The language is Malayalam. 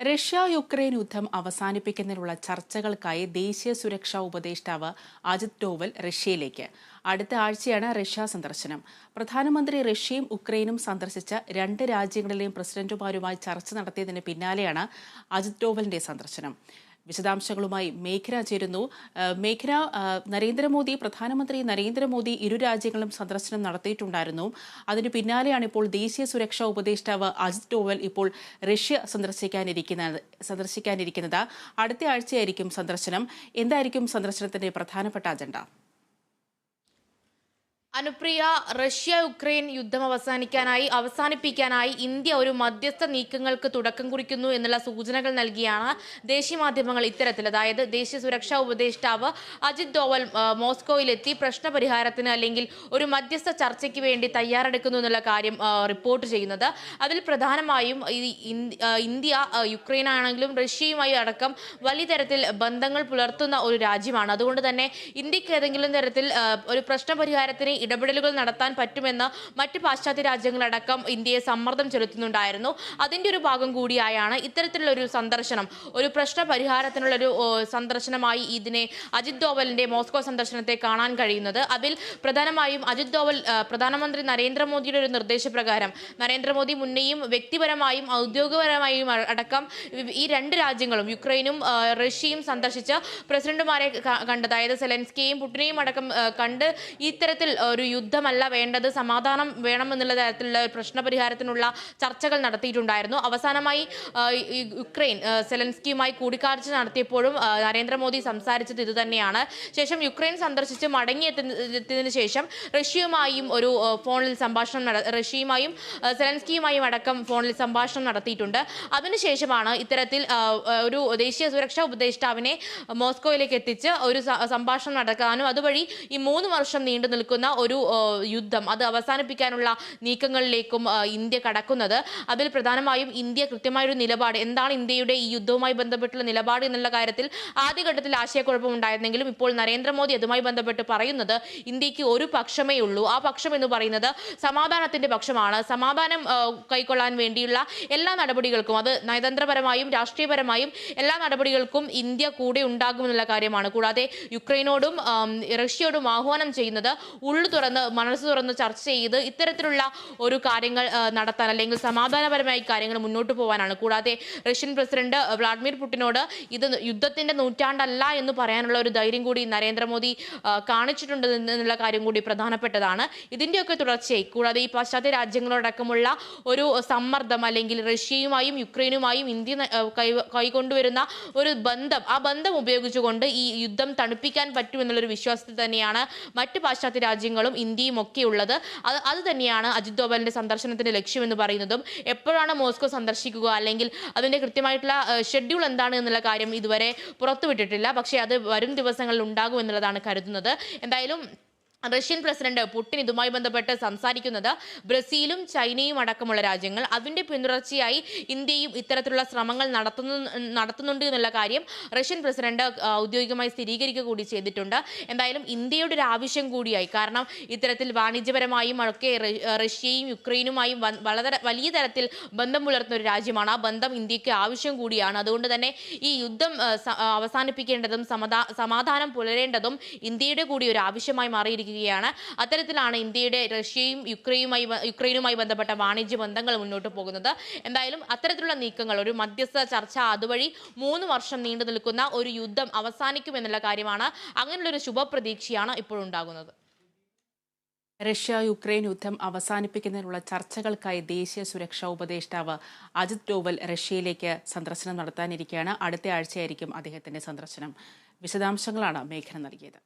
റഷ്യ യുക്രൈൻ യുദ്ധം അവസാനിപ്പിക്കുന്നതിനുള്ള ചർച്ചകൾക്കായി ദേശീയ സുരക്ഷാ ഉപദേഷ്ടാവ് അജിത് ഡോവൽ റഷ്യയിലേക്ക്. അടുത്ത ആഴ്ചയാണ് റഷ്യ സന്ദർശനം. പ്രധാനമന്ത്രി റഷ്യയും ഉക്രൈനും സന്ദർശിച്ച രണ്ട് രാജ്യങ്ങളിലെയും പ്രസിഡന്റുമാരുമായി ചർച്ച നടത്തിയതിന് പിന്നാലെയാണ് അജിത് ഡോവലിന്റെ സന്ദർശനം. വിശദാംശങ്ങളുമായി മേഘന ചേരുന്നു. മേഘന നരേന്ദ്രമോദി പ്രധാനമന്ത്രി നരേന്ദ്രമോദി ഇരു രാജ്യങ്ങളും സന്ദർശനം നടത്തിയിട്ടുണ്ടായിരുന്നു. അതിനു പിന്നാലെയാണ് ഇപ്പോൾ ദേശീയ സുരക്ഷാ ഉപദേഷ്ടാവ് അജിത് ഡോവൽ ഇപ്പോൾ റഷ്യ സന്ദർശിക്കാനിരിക്കുന്ന സന്ദർശിക്കാനിരിക്കുന്നത്. അടുത്ത ആഴ്ചയായിരിക്കും സന്ദർശനം. എന്തായിരിക്കും സന്ദർശനത്തിന്റെ പ്രധാനപ്പെട്ട അജണ്ട? അനുപ്രിയ റഷ്യ യുക്രൈൻ യുദ്ധം അവസാനിക്കാനായി അവസാനിപ്പിക്കാനായി ഇന്ത്യ ഒരു മധ്യസ്ഥ നീക്കങ്ങൾക്ക് തുടക്കം കുറിക്കുന്നു എന്നുള്ള സൂചനകൾ നൽകിയാണ് ദേശീയ മാധ്യമങ്ങൾ ഇത്തരത്തിൽ. അതായത് ദേശീയ സുരക്ഷാ ഉപദേഷ്ടാവ് അജിത് ഡോവൽ മോസ്കോയിലെത്തി മോസ്കോയിലെത്തി പ്രശ്നപരിഹാരത്തിന് അല്ലെങ്കിൽ ഒരു മധ്യസ്ഥ ചർച്ചയ്ക്ക് വേണ്ടി തയ്യാറെടുക്കുന്നു എന്നുള്ള കാര്യം റിപ്പോർട്ട് ചെയ്യുന്നത്. അതിൽ പ്രധാനമായും ഇന്ത്യ- യുക്രൈൻ ആണെങ്കിലും റഷ്യയുമായി അടക്കം വലിയ തരത്തിൽ ബന്ധങ്ങൾ പുലർത്തുന്ന ഒരു രാജ്യമാണ്. അതുകൊണ്ട് തന്നെ ഇന്ത്യയ്ക്ക് ഏതെങ്കിലും തരത്തിൽ ഒരു ഒരു പ്രശ്നപരിഹാരത്തിന് ഇടപെടലുകൾ നടത്താൻ പറ്റുമെന്ന് മറ്റ് പാശ്ചാത്യ രാജ്യങ്ങളടക്കം ഇന്ത്യയെ സമ്മർദ്ദം ചെലുത്തുന്നുണ്ടായിരുന്നു. അതിന്റെ ഒരു ഭാഗം കൂടിയായാണ് ഇത്തരത്തിലുള്ള ഒരു സന്ദർശനം. ഒരു പ്രശ്ന പരിഹാരത്തിനുള്ള ഒരു സന്ദർശനമായി ഇതിനെ അജിത് ഡോവലിന്റെ മോസ്കോ സന്ദർശനത്തെ കാണാൻ കഴിയുന്നത്. അതിൽ പ്രധാനമായും അജിത് ഡോവൽ പ്രധാനമന്ത്രി നരേന്ദ്രമോദിയുടെ ഒരു നിർദ്ദേശപ്രകാരം നരേന്ദ്രമോദി മുന്നേയും വ്യക്തിപരമായും ഔദ്യോഗികപരമായും അടക്കം ഈ രണ്ട് രാജ്യങ്ങളും യുക്രൈനും റഷ്യയും സന്ദർശിച്ച് പ്രസിഡന്റുമാരെ കണ്ട് അതായത് സെലൻസ്കിയെയും പുടിനെയും അടക്കം കണ്ട് ഇത്തരത്തിൽ ഒരു യുദ്ധമല്ല വേണ്ടത് സമാധാനം വേണമെന്നുള്ള തരത്തിലുള്ള പ്രശ്നപരിഹാരത്തിനുള്ള ചർച്ചകൾ നടത്തിയിട്ടുണ്ടായിരുന്നു. അവസാനമായി യുക്രൈൻ സെലൻസ്കിയുമായി കൂടിക്കാഴ്ച നടത്തിയപ്പോഴും നരേന്ദ്രമോദി സംസാരിച്ചത് ഇതുതന്നെയാണ്. ശേഷം യുക്രൈൻ സന്ദർശിച്ച് മടങ്ങിയെത്തിയതിനു ശേഷം റഷ്യയുമായും ഒരു ഫോണിൽ സംഭാഷണം നട റഷ്യയുമായും സെലൻസ്കിയുമായും അടക്കം ഫോണിൽ സംഭാഷണം നടത്തിയിട്ടുണ്ട്. അതിനുശേഷമാണ് ഇത്തരത്തിൽ ഒരു ദേശീയ സുരക്ഷാ ഉപദേഷ്ടാവിനെ മോസ്കോയിലേക്ക് എത്തിച്ച് ഒരു സംഭാഷണം നടക്കാനും അതുവഴി ഈ മൂന്ന് വർഷം നീണ്ടു നിൽക്കുന്ന ഒരു യുദ്ധം അത് അവസാനിപ്പിക്കാനുള്ള നീക്കങ്ങളിലേക്കും ഇന്ത്യ കടക്കുന്നത്. അതിൽ പ്രധാനമായും ഇന്ത്യ കൃത്യമായൊരു നിലപാട് എന്താണ് ഇന്ത്യയുടെ ഈ യുദ്ധവുമായി ബന്ധപ്പെട്ടുള്ള നിലപാട് എന്നുള്ള കാര്യത്തിൽ ആദ്യഘട്ടത്തിൽ ആശയക്കുഴപ്പം ഉണ്ടായിരുന്നെങ്കിലും ഇപ്പോൾ നരേന്ദ്രമോദി അതുമായി ബന്ധപ്പെട്ട് പറയുന്നത് ഇന്ത്യയ്ക്ക് ഒരു പക്ഷമേ ഉള്ളൂ. ആ പക്ഷം എന്ന് പറയുന്നത് സമാധാനത്തിന്റെ പക്ഷമാണ്. സമാധാനം കൈക്കൊള്ളാൻ വേണ്ടിയുള്ള എല്ലാ നടപടികൾക്കും അത് നയതന്ത്രപരമായും രാഷ്ട്രീയപരമായും എല്ലാ നടപടികൾക്കും ഇന്ത്യ കൂടെ ഉണ്ടാകുമെന്നുള്ള കാര്യമാണ്. കൂടാതെ യുക്രൈനോടും റഷ്യയോടും ആഹ്വാനം ചെയ്യുന്നത് ഉള്ളു തുറന്ന് മനസ്സ് തുറന്ന് ചർച്ച ചെയ്ത് ഇത്തരത്തിലുള്ള ഒരു കാര്യങ്ങൾ നടത്താൻ അല്ലെങ്കിൽ സമാധാനപരമായി കാര്യങ്ങൾ മുന്നോട്ട് പോകാനാണ് കൂടാതെ റഷ്യൻ പ്രസിഡന്റ് വ്ളാഡിമിർ പുടിനോട് ഇത് യുദ്ധത്തിന്റെ നൂറ്റാണ്ടല്ല എന്ന് പറയാനുള്ള ഒരു ധൈര്യം കൂടി നരേന്ദ്രമോദി കാണിച്ചിട്ടുണ്ട് എന്നുള്ള കാര്യം കൂടി പ്രധാനപ്പെട്ടതാണ്. ഇതിന്റെയൊക്കെ തുടർച്ചയായി. കൂടാതെ ഈ പാശ്ചാത്യ രാജ്യങ്ങളോടക്കമുള്ള ഒരു സമ്മർദ്ദം അല്ലെങ്കിൽ റഷ്യയുമായും യുക്രൈനുമായും ഇന്ത്യ കൈ കൈകൊണ്ടുവരുന്ന ഒരു ബന്ധം ആ ബന്ധം ഉപയോഗിച്ചുകൊണ്ട് ഈ യുദ്ധം തണുപ്പിക്കാൻ പറ്റുമെന്നുള്ളൊരു വിശ്വാസത്തിൽ തന്നെയാണ് മറ്റ് പാശ്ചാത്യ രാജ്യങ്ങളും ഇന്ത്യയും ഒക്കെ ഉള്ളത് അത് അത് തന്നെയാണ് അജിത് ഡോവലിന്റെ സന്ദർശനത്തിന്റെ ലക്ഷ്യമെന്ന് പറയുന്നതും. എപ്പോഴാണ് മോസ്കോ സന്ദർശിക്കുക? അല്ലെങ്കിൽ അതിന്റെ കൃത്യമായിട്ടുള്ള ഷെഡ്യൂൾ എന്താണ് എന്നുള്ള കാര്യം ഇതുവരെ പുറത്തുവിട്ടിട്ടില്ല. പക്ഷേ അത് വരും ദിവസങ്ങളിൽ ഉണ്ടാകും എന്നുള്ളതാണ് കരുതുന്നത്. എന്തായാലും റഷ്യൻ പ്രസിഡന്റ് പുടിൻ ഇതുമായി ബന്ധപ്പെട്ട് സംസാരിക്കുന്നത് ബ്രസീലും ചൈനയും അടക്കമുള്ള രാജ്യങ്ങൾ. അതിന്റെ പിന്തുടർച്ചയായി ഇന്ത്യയും ഇത്തരത്തിലുള്ള ശ്രമങ്ങൾ നടത്തുന്നു നടത്തുന്നുണ്ട് എന്നുള്ള കാര്യം റഷ്യൻ പ്രസിഡന്റ് ഔദ്യോഗികമായി സ്ഥിരീകരിക്കുക കൂടി ചെയ്തിട്ടുണ്ട്. എന്തായാലും ഇന്ത്യയുടെ ഒരു ആവശ്യം കൂടിയായി. കാരണം ഇത്തരത്തിൽ വാണിജ്യപരമായും ഒക്കെ റഷ്യയും യുക്രൈനുമായും വളരെ വലിയ തരത്തിൽ ബന്ധം പുലർത്തുന്ന ഒരു രാജ്യമാണ്. ആ ബന്ധം ഇന്ത്യയ്ക്ക് ആവശ്യം കൂടിയാണ്. അതുകൊണ്ട് തന്നെ ഈ യുദ്ധം അവസാനിപ്പിക്കേണ്ടതും സമാധാനം പുലരേണ്ടതും ഇന്ത്യയുടെ കൂടി ഒരു ആവശ്യമായി മാറിയിരിക്കുകയാണ് അത്തരത്തിലാണ് ഇന്ത്യയുടെ റഷ്യയും യുക്രൈനുമായി യുക്രൈനുമായി ബന്ധപ്പെട്ട വാണിജ്യ ബന്ധങ്ങൾ മുന്നോട്ട് പോകുന്നത്. എന്തായാലും അത്തരത്തിലുള്ള നീക്കങ്ങൾ ഒരു മധ്യസ്ഥ ചർച്ച അതുവഴി മൂന്ന് വർഷം നീണ്ടു നിൽക്കുന്ന ഒരു യുദ്ധം അവസാനിക്കുമെന്നുള്ള കാര്യമാണ് അങ്ങനെയുള്ള ഒരു ശുഭപ്രതീക്ഷയാണ് ഇപ്പോഴുണ്ടാകുന്നത്. റഷ്യ യുക്രൈൻ യുദ്ധം അവസാനിപ്പിക്കുന്നതിനുള്ള ചർച്ചകൾക്കായി ദേശീയ സുരക്ഷാ ഉപദേഷ്ടാവ് അജിത് ഡോവൽ റഷ്യയിലേക്ക് സന്ദർശനം നടത്താനിരിക്കുകയാണ് അടുത്ത ആഴ്ചയായിരിക്കും അദ്ദേഹത്തിന്റെ സന്ദർശനം. വിശദാംശങ്ങളാണ് മേഖല നൽകിയത്.